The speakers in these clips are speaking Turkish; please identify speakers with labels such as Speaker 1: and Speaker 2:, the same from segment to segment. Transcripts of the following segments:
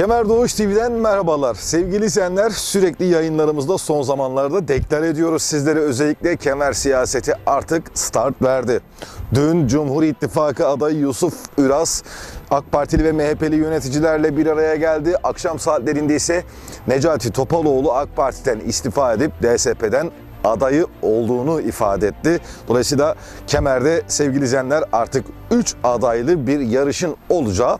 Speaker 1: Kemer Doğuş TV'den merhabalar. Sevgili izleyenler sürekli yayınlarımızda son zamanlarda deklar ediyoruz sizlere özellikle kemer siyaseti artık start verdi. Dün Cumhur İttifakı adayı Yusuf Üras AK Partili ve MHP'li yöneticilerle bir araya geldi. Akşam saatlerinde ise Necati Topaloğlu AK Parti'den istifa edip DSP'den adayı olduğunu ifade etti. Dolayısıyla Kemer'de sevgili izleyenler artık 3 adaylı bir yarışın olacağı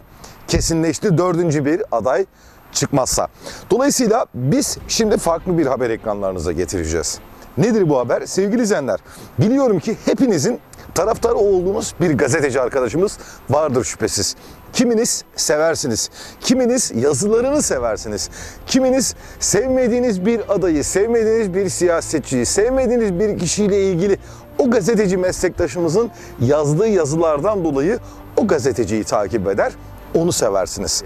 Speaker 1: kesinleşti. Dördüncü bir aday çıkmazsa. Dolayısıyla biz şimdi farklı bir haber ekranlarınıza getireceğiz. Nedir bu haber? Sevgili izleyenler, biliyorum ki hepinizin taraftar olduğunuz bir gazeteci arkadaşımız vardır şüphesiz. Kiminiz seversiniz, kiminiz yazılarını seversiniz, kiminiz sevmediğiniz bir adayı, sevmediğiniz bir siyasetçiyi, sevmediğiniz bir kişiyle ilgili o gazeteci meslektaşımızın yazdığı yazılardan dolayı o gazeteciyi takip eder onu seversiniz.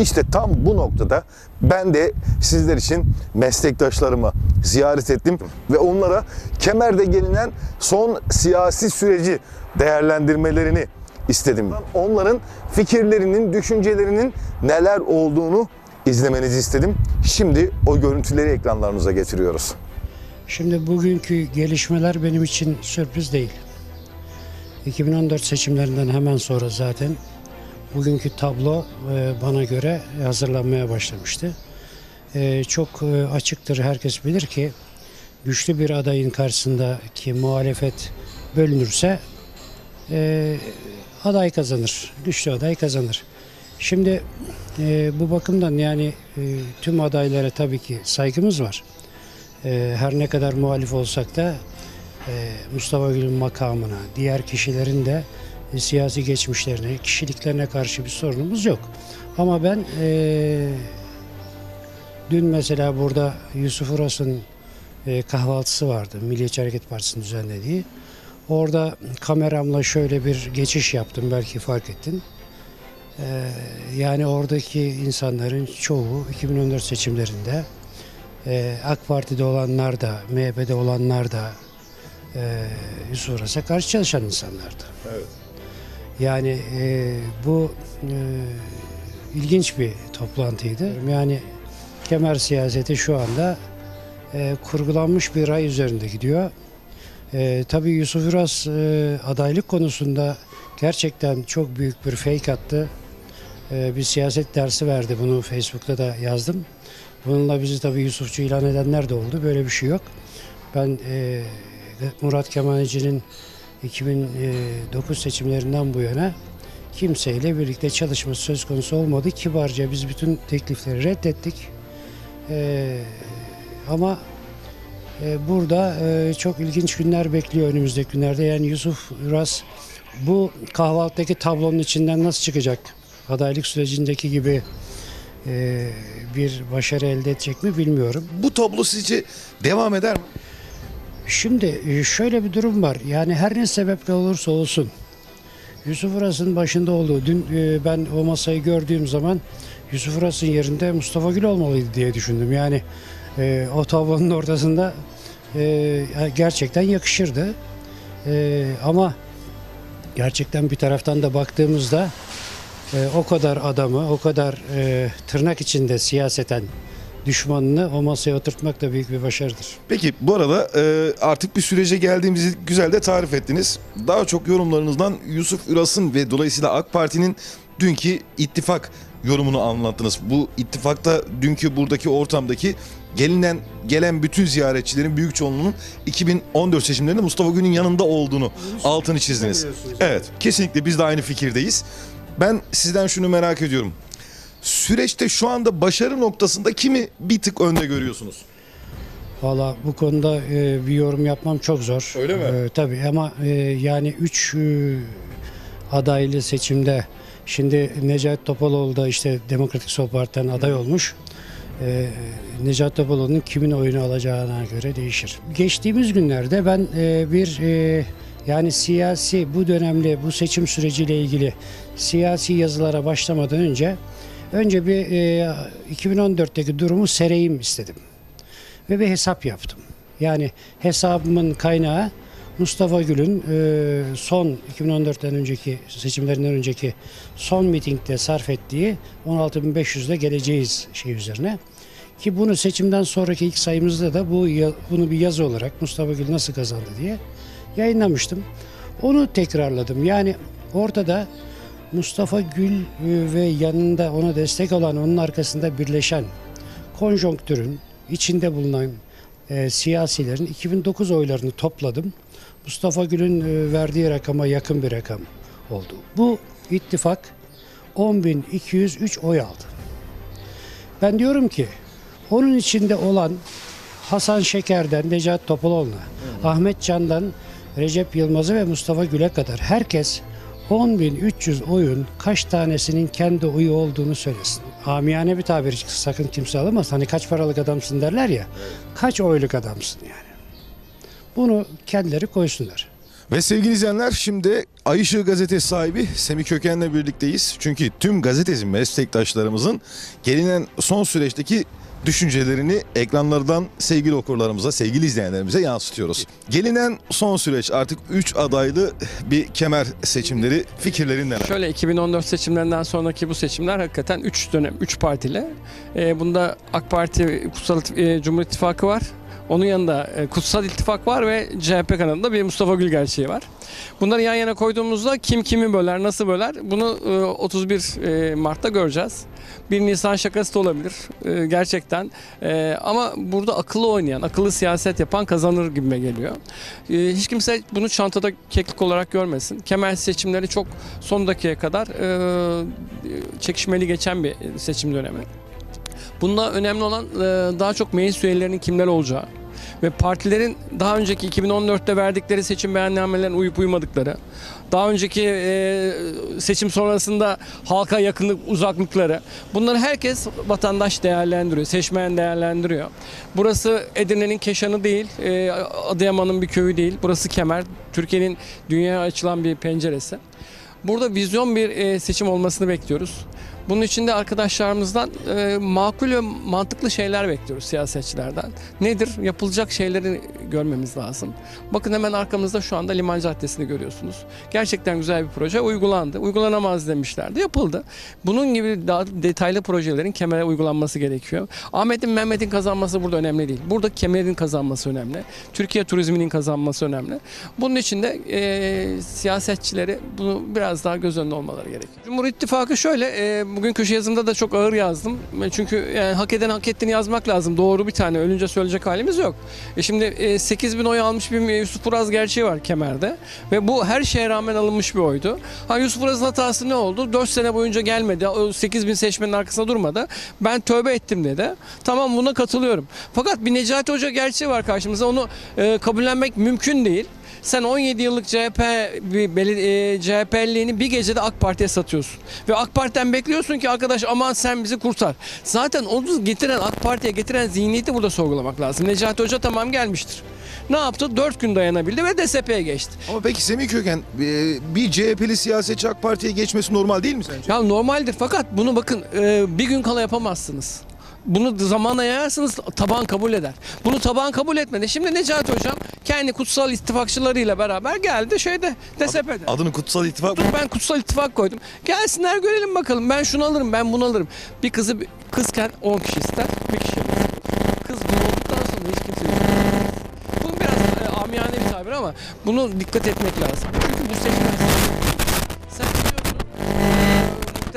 Speaker 1: İşte tam bu noktada ben de sizler için meslektaşlarımı ziyaret ettim ve onlara Kemer'de gelinen son siyasi süreci değerlendirmelerini istedim. Onların fikirlerinin, düşüncelerinin neler olduğunu izlemenizi istedim. Şimdi o görüntüleri ekranlarınıza getiriyoruz.
Speaker 2: Şimdi bugünkü gelişmeler benim için sürpriz değil. 2014 seçimlerinden hemen sonra zaten bugünkü tablo e, bana göre hazırlanmaya başlamıştı. E, Çok e, açıktır, herkes bilir ki güçlü bir adayın karşısındaki muhalefet bölünürse aday kazanır, güçlü aday kazanır. Şimdi bu bakımdan yani tüm adaylara tabii ki saygımız var. Her ne kadar muhalif olsak da Mustafa Gül'ün makamına, diğer kişilerin de siyasi geçmişlerine, kişiliklerine karşı bir sorunumuz yok. Ama ben e, dün mesela burada Yusuf Uras'ın e, kahvaltısı vardı. Milliyetçi Hareket Partisi'nin düzenlediği. Orada kameramla şöyle bir geçiş yaptım belki fark ettin. E, yani oradaki insanların çoğu 2014 seçimlerinde e, AK Parti'de olanlar da, MHP'de olanlar da e, Yusuf Uras'a karşı çalışan insanlardı.
Speaker 1: Evet.
Speaker 2: Yani e, bu e, ilginç bir toplantıydı. Yani kemer siyaseti şu anda e, kurgulanmış bir ray üzerinde gidiyor. E, tabii Yusuf Üras e, adaylık konusunda gerçekten çok büyük bir fake attı. E, bir siyaset dersi verdi. Bunu Facebook'ta da yazdım. Bununla bizi tabii Yusufçu ilan edenler de oldu. Böyle bir şey yok. Ben e, Murat Kemalci'nin 2009 seçimlerinden bu yana kimseyle birlikte çalışması söz konusu olmadı. Kibarca biz bütün teklifleri reddettik. Ee, ama e, burada e, çok ilginç günler bekliyor önümüzdeki günlerde. Yani Yusuf Uras bu kahvaltıdaki tablonun içinden nasıl çıkacak? Adaylık sürecindeki gibi e, bir başarı elde edecek mi bilmiyorum.
Speaker 1: Bu tablo sizce devam eder mi?
Speaker 2: Şimdi e, şöyle bir durum var. Yani her ne sebeple olursa olsun Yusuf Uras'ın başında olduğu dün e, ben o masayı gördüğüm zaman Yusuf Uras'ın yerinde Mustafa Gül olmalıydı diye düşündüm. Yani e, o tablonun ortasında gerçekten yakışırdı. Ama gerçekten bir taraftan da baktığımızda o kadar adamı, o kadar tırnak içinde siyaseten düşmanını o masaya oturtmak da büyük bir başarıdır.
Speaker 3: Peki bu arada e, artık bir sürece geldiğimizi güzel de tarif ettiniz. Daha çok yorumlarınızdan Yusuf Üras'ın ve dolayısıyla AK Parti'nin dünkü ittifak yorumunu anlattınız. Bu ittifakta dünkü buradaki ortamdaki gelinen gelen bütün ziyaretçilerin büyük çoğunluğunun 2014 seçimlerinde Mustafa Gül'ün yanında olduğunu altını çizdiniz. Evet, kesinlikle biz de aynı fikirdeyiz. Ben sizden şunu merak ediyorum. Süreçte şu anda başarı noktasında kimi bir tık önde görüyorsunuz?
Speaker 2: Valla bu konuda e, bir yorum yapmam çok zor.
Speaker 3: Öyle mi?
Speaker 2: E, tabii ama e, yani 3 adaylı seçimde şimdi Necati Topaloğlu da işte Demokratik Sol Parti'den aday olmuş. E, Necati Topaloğlu'nun kimin oyunu alacağına göre değişir. Geçtiğimiz günlerde ben e, bir e, yani siyasi bu dönemde bu seçim süreciyle ilgili siyasi yazılara başlamadan önce önce bir e, 2014'teki durumu sereyim istedim ve bir hesap yaptım. Yani hesabımın kaynağı Mustafa Gül'ün e, son 2014'ten önceki seçimlerinden önceki son mitingde sarf ettiği 16.500'de geleceğiz şey üzerine. Ki bunu seçimden sonraki ilk sayımızda da bu bunu bir yazı olarak Mustafa Gül nasıl kazandı diye yayınlamıştım. Onu tekrarladım. Yani ortada Mustafa Gül e, ve yanında ona destek olan onun arkasında birleşen konjonktürün içinde bulunan e, siyasilerin 2009 oylarını topladım. Mustafa Gül'ün e, verdiği rakama yakın bir rakam oldu. Bu ittifak 10.203 oy aldı. Ben diyorum ki onun içinde olan Hasan Şeker'den Necat Topaloğlu'na, Ahmet Can'dan Recep Yılmaz'ı ve Mustafa Gül'e kadar herkes 10.300 oyun kaç tanesinin kendi oyu olduğunu söylesin. Amiyane bir tabir sakın kimse alamaz. Hani kaç paralık adamsın derler ya. Kaç oyluk adamsın yani. Bunu kendileri koysunlar.
Speaker 1: Ve sevgili izleyenler şimdi Ay Işığı gazetesi sahibi Semih Köken'le birlikteyiz. Çünkü tüm gazeteci meslektaşlarımızın gelinen son süreçteki düşüncelerini ekranlardan sevgili okurlarımıza, sevgili izleyenlerimize yansıtıyoruz. Gelinen son süreç artık 3 adaylı bir kemer seçimleri fikirlerin neler?
Speaker 4: Şöyle 2014 seçimlerinden sonraki bu seçimler hakikaten 3 dönem 3 partili. Ee, bunda AK Parti Kutsal e, Cumhur İttifakı var. Onun yanında e, Kutsal İttifak var ve CHP kanadında bir Mustafa Gül gerçeği var. Bunları yan yana koyduğumuzda kim kimi böler, nasıl böler bunu e, 31 e, Mart'ta göreceğiz. 1 Nisan şakası da olabilir e, gerçekten. E, ama burada akıllı oynayan, akıllı siyaset yapan kazanır gibime geliyor. E, hiç kimse bunu çantada keklik olarak görmesin. Kemer seçimleri çok son dakikaya kadar e, çekişmeli geçen bir seçim dönemi. Bunda önemli olan e, daha çok meclis üyelerinin kimler olacağı ve partilerin daha önceki 2014'te verdikleri seçim beyannamelerine uyup uymadıkları, daha önceki e, seçim sonrasında halka yakınlık uzaklıkları bunları herkes vatandaş değerlendiriyor, seçmen değerlendiriyor. Burası Edirne'nin Keşanı değil, e, Adıyaman'ın bir köyü değil. Burası Kemer, Türkiye'nin dünyaya açılan bir penceresi. Burada vizyon bir e, seçim olmasını bekliyoruz. Bunun için de arkadaşlarımızdan e, makul ve mantıklı şeyler bekliyoruz siyasetçilerden. Nedir? Yapılacak şeyleri görmemiz lazım. Bakın hemen arkamızda şu anda Liman Caddesi'ni görüyorsunuz. Gerçekten güzel bir proje uygulandı. Uygulanamaz demişlerdi. Yapıldı. Bunun gibi daha detaylı projelerin kemere uygulanması gerekiyor. Ahmet'in Mehmet'in kazanması burada önemli değil. Burada kemerin kazanması önemli. Türkiye turizminin kazanması önemli. Bunun için de e, siyasetçileri bunu biraz daha göz önünde olmaları gerekiyor. Cumhur İttifakı şöyle, e, bugün köşe yazımda da çok ağır yazdım. E, Çünkü yani hak eden hak ettiğini yazmak lazım. Doğru bir tane, ölünce söyleyecek halimiz yok. E şimdi e, 8 bin oy almış bir Yusuf Uraz gerçeği var Kemer'de. Ve bu her şeye rağmen alınmış bir oydu. Ha Yusuf Uraz'ın hatası ne oldu? 4 sene boyunca gelmedi. O 8 bin seçmenin arkasında durmadı. Ben tövbe ettim dedi. Tamam buna katılıyorum. Fakat bir Necati Hoca gerçeği var karşımızda. Onu e, kabullenmek mümkün değil. Sen 17 yıllık CHP e, CHP'liğini bir gecede AK Parti'ye satıyorsun. Ve AK Parti'den bekliyorsun ki arkadaş aman sen bizi kurtar. Zaten onu getiren AK Parti'ye getiren zihniyeti burada sorgulamak lazım. Necati Hoca tamam gelmiştir. Ne yaptı? 4 gün dayanabildi ve DSP'ye geçti.
Speaker 1: Ama peki Semih Köken e, bir CHP'li siyasetçi AK Parti'ye geçmesi normal değil mi sence?
Speaker 4: Ya normaldir fakat bunu bakın e, bir gün kala yapamazsınız. Bunu zamana yayarsınız taban kabul eder. Bunu taban kabul etmedi. Şimdi Necati Hocam kendi kutsal ittifakçılarıyla beraber geldi şeyde DSP'de.
Speaker 1: Adını Kutsal İttifak
Speaker 4: Dur ben kutsal ittifak koydum. Gelsinler görelim bakalım. Ben şunu alırım, ben bunu alırım. Bir kızı kızken 10 kişi ister, bir kişi alır. Kız bunu olduktan sonra hiç kimse istemez. Bu biraz e, amiyane bir tabir ama bunu dikkat etmek lazım. Çünkü bu seçim sen biliyorsun e,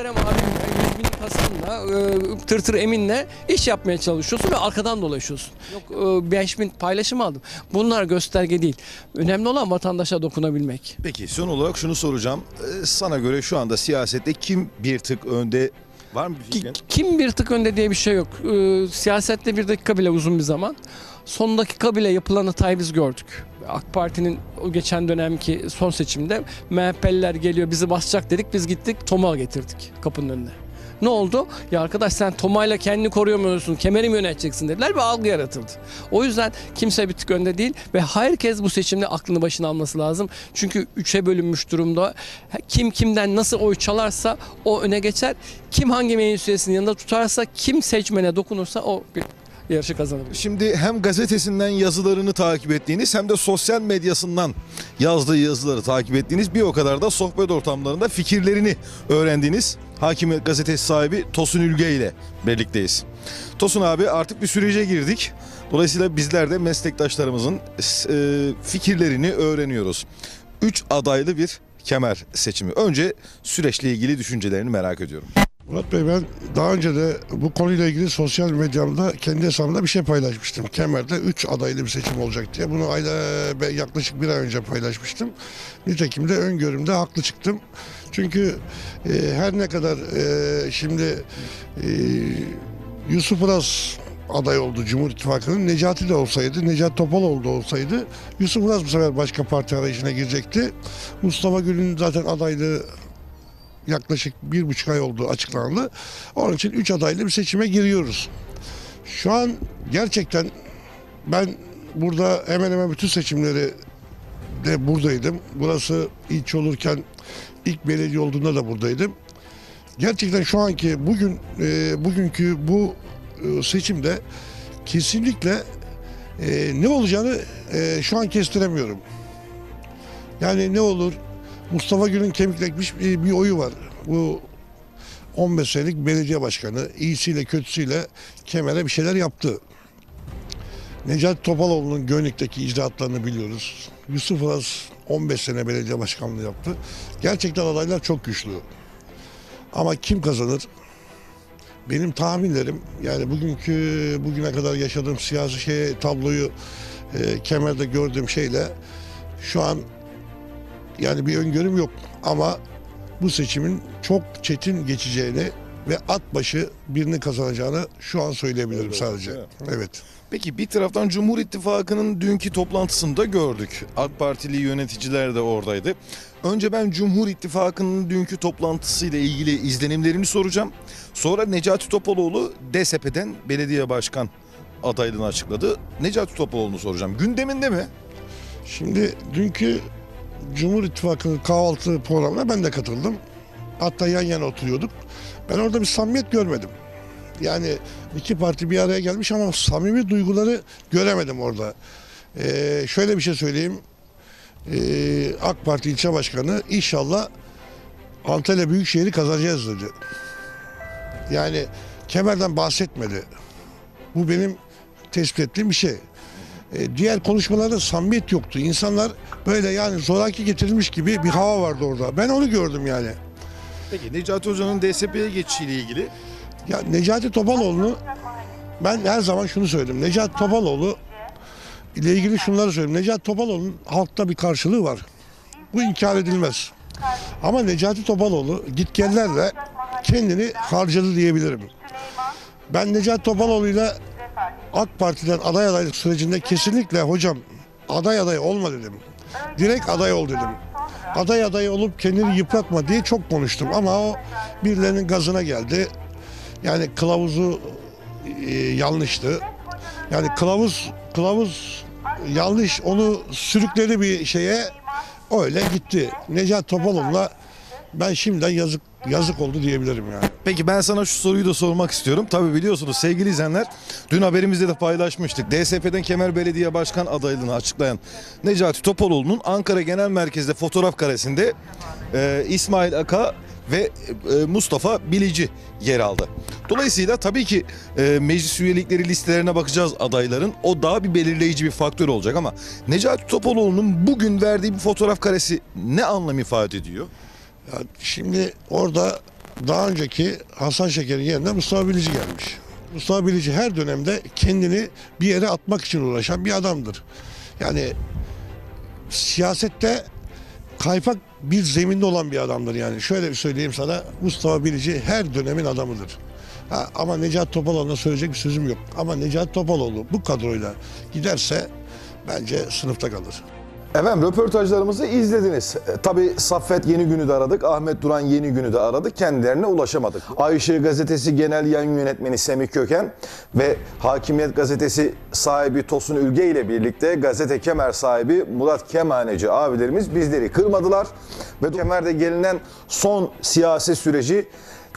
Speaker 4: muhterem abimle, yüz binlik Hasan'la, e, tır tır Emin'le iş yapmaya çalışıyorsun ve arkadan dolaşıyorsun. Yok e, 5 bin paylaşım aldım. Bunlar gösterge değil. Önemli olan vatandaşa dokunabilmek.
Speaker 1: Peki son olarak şunu soracağım. Ee, Sana göre şu anda siyasette kim bir tık önde var mı bir
Speaker 4: Ki-
Speaker 1: fikrin?
Speaker 4: Kim bir tık önde diye bir şey yok. Ee, siyasette bir dakika bile uzun bir zaman. Son dakika bile yapılan hatayı biz gördük. AK Parti'nin o geçen dönemki son seçimde MHP'liler geliyor bizi basacak dedik biz gittik Toma getirdik kapının önüne. Ne oldu? Ya arkadaş sen Toma'yla kendini koruyamıyorsun, kemeri mi yöneteceksin dediler ve algı yaratıldı. O yüzden kimse bir tık önde değil ve herkes bu seçimde aklını başına alması lazım. Çünkü üçe bölünmüş durumda. Kim kimden nasıl oy çalarsa o öne geçer. Kim hangi meclis üyesinin yanında tutarsa, kim seçmene dokunursa o bir yarışı kazanabilir.
Speaker 1: Şimdi hem gazetesinden yazılarını takip ettiğiniz hem de sosyal medyasından yazdığı yazıları takip ettiğiniz bir o kadar da sohbet ortamlarında fikirlerini öğrendiğiniz Hakimiyet Gazetesi sahibi Tosun Ülge ile birlikteyiz. Tosun abi artık bir sürece girdik. Dolayısıyla bizler de meslektaşlarımızın e, fikirlerini öğreniyoruz. Üç adaylı bir kemer seçimi. Önce süreçle ilgili düşüncelerini merak ediyorum.
Speaker 5: Murat Bey ben daha önce de bu konuyla ilgili sosyal medyamda kendi hesabımda bir şey paylaşmıştım. Kemer'de 3 adaylı bir seçim olacak diye. Bunu ayda yaklaşık bir ay önce paylaşmıştım. Nitekim de öngörümde haklı çıktım. Çünkü e, her ne kadar e, şimdi e, Yusuf Uras aday oldu Cumhur İttifakı'nın. Necati de olsaydı, Necati Topaloğlu da olsaydı Yusuf Uras bu sefer başka parti arayışına girecekti. Mustafa Gül'ün zaten adaylığı yaklaşık bir buçuk ay oldu açıklandı. Onun için üç adaylı bir seçime giriyoruz. Şu an gerçekten ben burada hemen hemen bütün seçimleri de buradaydım. Burası ilçe olurken ilk belediye olduğunda da buradaydım. Gerçekten şu anki bugün e, bugünkü bu e, seçimde kesinlikle e, ne olacağını e, şu an kestiremiyorum. Yani ne olur Mustafa Gül'ün kemikleşmiş bir, bir oyu var. Bu 15 senelik belediye başkanı iyisiyle kötüsüyle Kemer'e bir şeyler yaptı. Necati Topaloğlu'nun Gönlük'teki icraatlarını biliyoruz. Yusuf Uras 15 sene belediye başkanlığı yaptı. Gerçekten adaylar çok güçlü. Ama kim kazanır? Benim tahminlerim yani bugünkü bugüne kadar yaşadığım siyasi şey tabloyu e, Kemer'de gördüğüm şeyle şu an yani bir öngörüm yok ama bu seçimin çok çetin geçeceğini ve at başı birini kazanacağını şu an söyleyebilirim sadece. Evet.
Speaker 1: Peki bir taraftan Cumhur İttifakı'nın dünkü toplantısında gördük. AK Partili yöneticiler de oradaydı. Önce ben Cumhur İttifakı'nın dünkü toplantısıyla ilgili izlenimlerini soracağım. Sonra Necati Topaloğlu DSP'den belediye başkan adaylığını açıkladı. Necati Topaloğlu'nu soracağım. Gündeminde mi?
Speaker 5: Şimdi dünkü Cumhur İttifakı kahvaltı programına ben de katıldım. Hatta yan yana oturuyorduk. Ben orada bir samimiyet görmedim. Yani iki parti bir araya gelmiş ama samimi duyguları göremedim orada. Ee, şöyle bir şey söyleyeyim. Ee, AK Parti ilçe başkanı inşallah Antalya Büyükşehir'i kazanacağız dedi. Yani kemerden bahsetmedi. Bu benim tespit ettiğim bir şey. E, diğer konuşmalarda samimiyet yoktu. İnsanlar böyle yani zoraki getirilmiş gibi bir hava vardı orada. Ben onu gördüm yani.
Speaker 1: Peki Necati Hoca'nın DSP'ye geçişiyle ilgili
Speaker 5: Ya Necati Topaloğlu'nu ben her zaman şunu söyledim. Necati Topaloğlu ile ilgili şunları söyleyeyim. Necati Topaloğlu'nun halkta bir karşılığı var. Bu inkar edilmez. Ama Necati Topaloğlu gitgellerle kendini harcadı diyebilirim. Ben Necati Topaloğlu'yla AK Parti'den aday adaylık sürecinde kesinlikle hocam aday aday olma dedim. Direkt aday ol dedim. Aday aday olup kendini yıpratma diye çok konuştum ama o birilerinin gazına geldi. Yani kılavuzu e, yanlıştı. Yani kılavuz kılavuz yanlış onu sürükledi bir şeye öyle gitti. Necat Topaloğlu'na ben şimdiden yazık yazık oldu diyebilirim yani.
Speaker 1: Peki ben sana şu soruyu da sormak istiyorum. Tabii biliyorsunuz sevgili izleyenler dün haberimizde de paylaşmıştık. DSP'den Kemer Belediye Başkan adaylığını açıklayan Necati Topaloğlu'nun Ankara Genel Merkez'de fotoğraf karesinde e, İsmail Aka ve e, Mustafa Bilici yer aldı. Dolayısıyla tabii ki e, meclis üyelikleri listelerine bakacağız adayların. O daha bir belirleyici bir faktör olacak ama Necati Topaloğlu'nun bugün verdiği bir fotoğraf karesi ne anlam ifade ediyor?
Speaker 5: Ya şimdi orada daha önceki Hasan Şeker'in yerine Mustafa Bilici gelmiş. Mustafa Bilici her dönemde kendini bir yere atmak için uğraşan bir adamdır. Yani siyasette kaypak bir zeminde olan bir adamdır yani. Şöyle söyleyeyim sana Mustafa Bilici her dönemin adamıdır. Ha, ama Necati Topaloğlu'na söyleyecek bir sözüm yok. Ama Necati Topaloğlu bu kadroyla giderse bence sınıfta kalır.
Speaker 1: Efendim röportajlarımızı izlediniz. E, Tabii Saffet Yeni Günü de aradık, Ahmet Duran Yeni Günü de aradık. Kendilerine ulaşamadık. Ayşe Gazetesi Genel Yayın Yönetmeni Semih Köken ve Hakimiyet Gazetesi sahibi Tosun Ülge ile birlikte Gazete Kemer sahibi Murat Kemaneci abilerimiz bizleri kırmadılar. Ve Kemer'de gelinen son siyasi süreci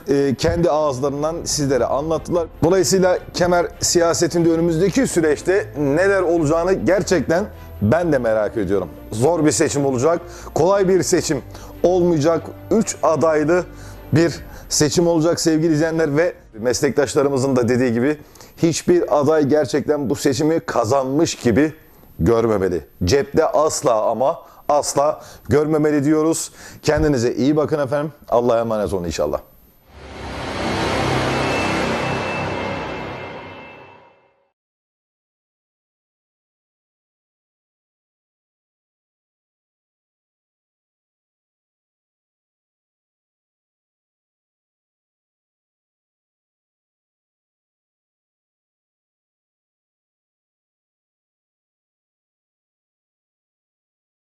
Speaker 1: e, kendi ağızlarından sizlere anlattılar. Dolayısıyla kemer siyasetinde önümüzdeki süreçte neler olacağını gerçekten ben de merak ediyorum. Zor bir seçim olacak, kolay bir seçim olmayacak. Üç adaylı bir seçim olacak sevgili izleyenler ve meslektaşlarımızın da dediği gibi hiçbir aday gerçekten bu seçimi kazanmış gibi görmemeli. Cepte asla ama asla görmemeli diyoruz. Kendinize iyi bakın efendim. Allah'a emanet olun inşallah.